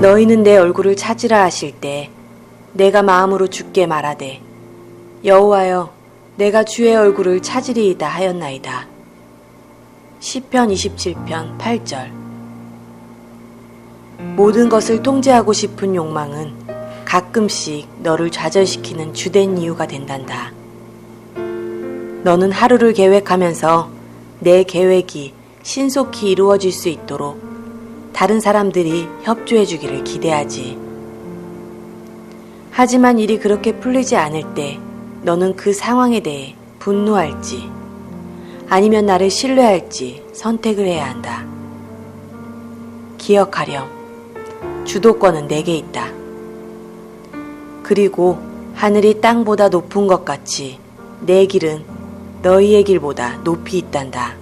너희는 내 얼굴을 찾으라 하실 때 내가 마음으로 주께 말하되 여호와여 내가 주의 얼굴을 찾으리이다 하였나이다. 시편 27편 8절 모든 것을 통제하고 싶은 욕망은 가끔씩 너를 좌절시키는 주된 이유가 된단다. 너는 하루를 계획하면서 내 계획이 신속히 이루어질 수 있도록 다른 사람들이 협조해 주기를 기대하지. 하지만 일이 그렇게 풀리지 않을 때 너는 그 상황에 대해 분노할지 아니면 나를 신뢰할지 선택을 해야 한다. 기억하렴. 주도권은 내게 있다. 그리고 하늘이 땅보다 높은 것 같이 내 길은 너희의 길보다 높이 있단다.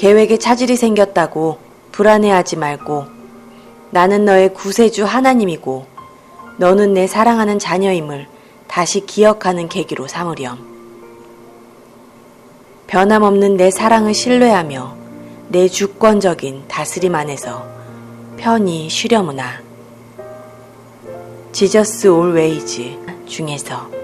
계획에 차질이 생겼다고 불안해하지 말고 나는 너의 구세주 하나님이고 너는 내 사랑하는 자녀임을 다시 기억하는 계기로 삼으렴. 변함없는 내 사랑을 신뢰하며 내 주권적인 다스림 안에서 편히 쉬려무나. 지저스 올 웨이즈 중에서